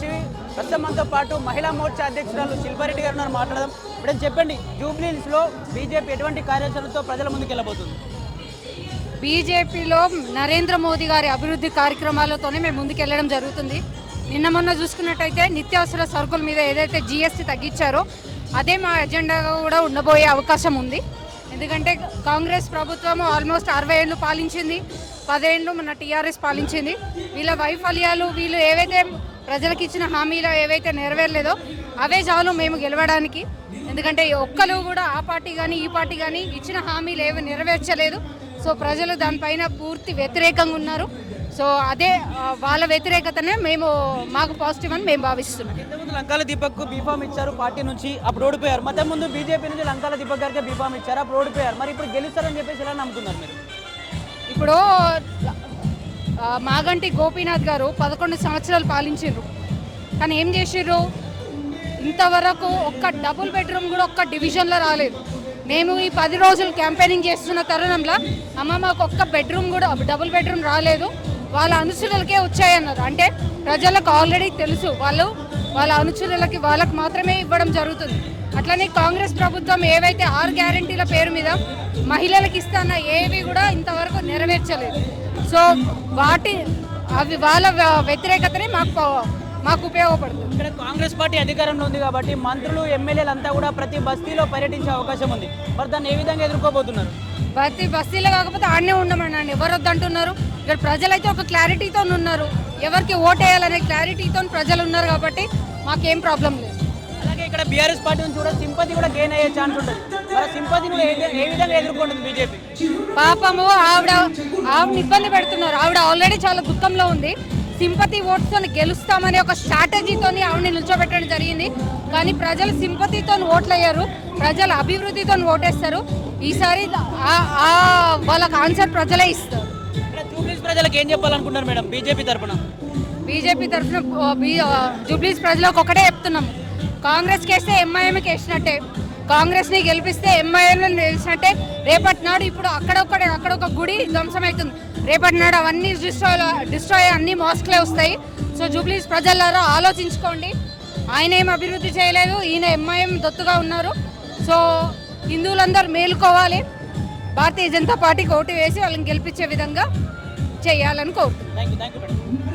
TV ప్రస్తుతం మనతో పాటు మహిళా మోర్చా అధ్యక్షురాలు శిల్పారెడ్డి గారు ఉన్నారు మాట్లాడదాం. ఇప్పుడు చెప్పండి జూబ్లీహిల్స్ బీజేపీ ఎటువంటి కార్యాచరణతో ప్రజల ముందుకు వెళ్ళబోతుంది? బీజేపీలో నరేంద్ర మోదీ గారి అభివృద్ధి కార్యక్రమాలతోనే మేము ముందుకెళ్ళడం జరుగుతుంది. నిన్న మొన్న చూసుకున్నట్టయితే నిత్యావసర సరుకుల మీద ఏదైతే జీఎస్టీ తగ్గించారో అదే మా ఎజెండాగా కూడా ఉండబోయే అవకాశం ఉంది. ఎందుకంటే కాంగ్రెస్ ప్రభుత్వం ఆల్మోస్ట్ అరవై ఏళ్ళు పాలించింది. పదేళ్ళు మన టీఆర్ఎస్ పాలించింది. వీళ్ళ వైఫల్యాలు వీళ్ళు ఏవైతే ప్రజలకు ఇచ్చిన హామీలు ఏవైతే నెరవేరలేదో అవే చాలు మేము గెలవడానికి. ఎందుకంటే ఒక్కరు కూడా ఆ పార్టీ కానీ ఈ పార్టీ కానీ ఇచ్చిన హామీలు ఏవి నెరవేర్చలేదు. సో ప్రజలు దానిపైన పూర్తి వ్యతిరేకంగా ఉన్నారు. సో అదే వాళ్ళ వ్యతిరేకతనే మేము మాకు పాజిటివ్ అని మేము భావిస్తున్నాం. ఇంతకుముందు లంకాల దీపక్ బీఫామ్ ఇచ్చారు పార్టీ నుంచి? అప్పుడు ఓడిపోయారు. మధ్య ముందు బీజేపీ నుంచి లంకాల దీపక్ గారికి బీఫామ్ ఇచ్చారు. అప్పుడు ఓడిపోయారు. మరి ఇప్పుడు గెలుస్తారని చెప్పేసి ఎలా నమ్ముతున్నారు మీరు? ఇప్పుడు మాగంటి గోపీనాథ్ గారు పదకొండు సంవత్సరాలు పాలించారు కానీ ఏం చేసిర్రు ఇంతవరకు ఒక్క డబుల్ బెడ్రూమ్ కూడా ఒక్క డివిజన్లో రాలేదు. మేము ఈ పది రోజులు క్యాంపెయినింగ్ చేస్తున్న తరుణంలో అమ్మ మాకు ఒక్క బెడ్రూమ్ కూడా డబుల్ బెడ్రూమ్ రాలేదు. వాళ్ళ అనుచరులకే వచ్చాయన్నారు. అంటే ప్రజలకు ఆల్రెడీ తెలుసు. వాళ్ళు వాళ్ళ అనుచరులకి వాళ్ళకి మాత్రమే ఇవ్వడం జరుగుతుంది. అట్లనే కాంగ్రెస్ ప్రభుత్వం ఏవైతే ఆరు గ్యారంటీల పేరు మీద మహిళలకు ఇస్తాన్న ఏవి కూడా ఇంతవరకు నెరవేర్చలేదు. సో వాటి అవి వాళ్ళ వ్య- వ్యతిరేకతనే మాకు మాకు ఉపయోగపడుతుంది. ఇక్కడ కాంగ్రెస్ పార్టీ అధికారంలో ఉంది కాబట్టి మంత్రులు ఎమ్మెల్యేలు అంతా కూడా ప్రతి బస్తీలో పర్యటించే అవకాశం ఉంది. మరి దాన్ని ఏ విధంగా ఎదుర్కోబోతున్నారు? ప్రతి బస్తీలో కాకపోతే ఆడనే ఉండమన్నాను ఎవరు వద్దంటున్నారు ఇక్కడ ప్రజలైతే ఒక క్లారిటీతో ఉన్నారు ఎవరికి ఓటేయాలనే క్లారిటీతో ప్రజలు ఉన్నారు కాబట్టి మాకేం ప్రాబ్లం లేదు. ఇక్కడ బీఆర్ఎస్ పార్టీ నుంచి కూడా సింపతి కూడా గెయిన్ అయ్యే ఛాన్స్ ఉంటుంది. మరి సింపతిని ఏ ఏ విధంగా ఎదుర్కొంటుంది బీజేపీ పాపము ఆవిడ ఆవిడ ఇబ్బంది పెడుతున్నారు. ఆవిడ ఆల్రెడీ చాలా దుఃఖంలో ఉంది. సింపతి ఓట్స్తో గెలుస్తామనే ఒక స్ట్రాటజీతో ఆవిడని నిల్చోబెట్టడం జరిగింది. కానీ ప్రజలు సింపతితో ఓట్లు అయ్యారు ప్రజల అభివృద్ధితో ఓటేస్తారు. ఈసారి ఆ- ఆ వాళ్ళకి ఆన్సర్ ప్రజలే ఇస్తారు. ఇక్కడ జూబ్లీస్ ప్రజలకు ఏం చెప్పాలనుకుంటున్నారు మేడం? బీజేపీ తరపున. బీజేపీ తరఫున జూబ్లీస్ ప్రజలకు ఒకటే చెప్తున్నాము. కాంగ్రెస్కి వేస్తే ఎంఐఎంకి వేసినట్టే. కాంగ్రెస్ని గెలిపిస్తే ఎంఐఎంని గెలిచినట్టే. రేపటి నాడు ఇప్పుడు అక్కడొక్కడ అక్కడ ఒక గుడి ధ్వంసమవుతుంది రేపటి నాడు అవన్నీ డిస్ట్రాయ్ డిస్ట్రాయ్ అన్ని మాస్క్లే వస్తాయి. సో జూబ్లీస్ ప్రజలారా ఆలోచించుకోండి. ఆయన ఏం అభివృద్ధి చేయలేదు ఈయన ఎంఐఎం దొత్తుగా ఉన్నారు. సో హిందువులందరూ మేలుకోవాలి. భారతీయ జనతా పార్టీకి ఓటు వేసి వాళ్ళని గెలిపించే విధంగా చేయాలని కోరుతున్నాను